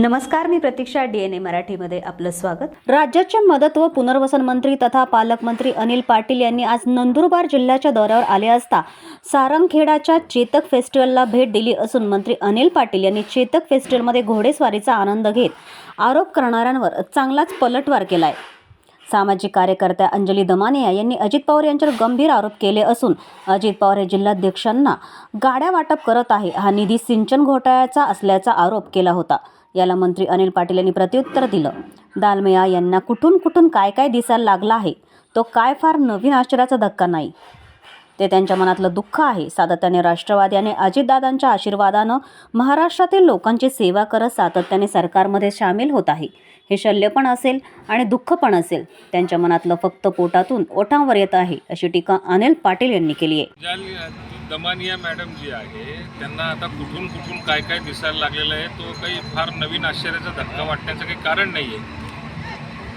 नमस्कार मी प्रतीक्षा डीएनए मराठीमध्ये आपलं स्वागत. राज्याचे मदत व पुनर्वसन मंत्री तथा पालकमंत्री अनिल पाटील यांनी आज नंदुरबार जिल्ह्याच्या दौऱ्यावर आले असता सारंगखेडाच्या चेतक फेस्टिवलला भेट दिली असून मंत्री अनिल पाटील यांनी चेतक फेस्टिवलमध्ये घोडेस्वारीचा आनंद घेत आरोप करणाऱ्यांवर चांगलाच पलटवार केलाय. सामाजिक कार्यकर्त्या अंजली दमानिया यांनी अजित पवार यांच्यावर गंभीर आरोप केले असून अजित पवार हे जिल्हाध्यक्षांना गाड्या वाटप करत आहे. हा निधी सिंचन घोटाळ्याचा असल्याचा आरोप केला होता. याला मंत्री अनिल पाटील यांनी प्रत्युत्तर दिलं. दालमिया यांना कुठून कुठून काय काय दिसायला लागला आहे? तो काय फार नवीन आश्चर्याचा धक्का नाही. ते त्यांच्या मनातलं दुःख आहे. सातत्याने राष्ट्रवादी आणि अजितदादांच्या आशीर्वादानं महाराष्ट्रातील लोकांची सेवा करत सातत्याने सरकारमध्ये सामील होत आहे. हे शल्य पण असेल आणि दुःख पण असेल. त्यांच्या मनातलं फक्त पोटातून ओठांवर येत आहे अशी टीका अनिल पाटील यांनी केली आहे. दमानिया मॅडम जी आहे त्यांना आता कुठून कुठून काय काय दिसायला लागलेलं आहे तो काही फार नवीन आश्चर्याचा धक्का वाटण्याचं काही कारण नाही आहे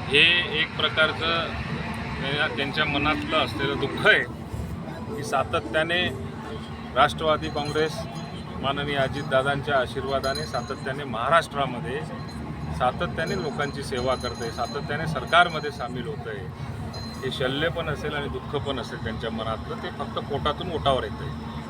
हे एक प्रकारचं त्यांच्या मनातलं असलेलं दुःख आहे. की सातत्याने राष्ट्रवादी काँग्रेस माननीय अजितदादांच्या आशीर्वादाने सातत्याने महाराष्ट्रामध्ये सातत्याने लोकांची सेवा करते सातत्याने सरकारमध्ये सामील होत आहे हे शल्य पण असेल आणि दुःख पण असेल त्यांच्या मनातलं ते फक्त पोटातून ओटावर येतं आहे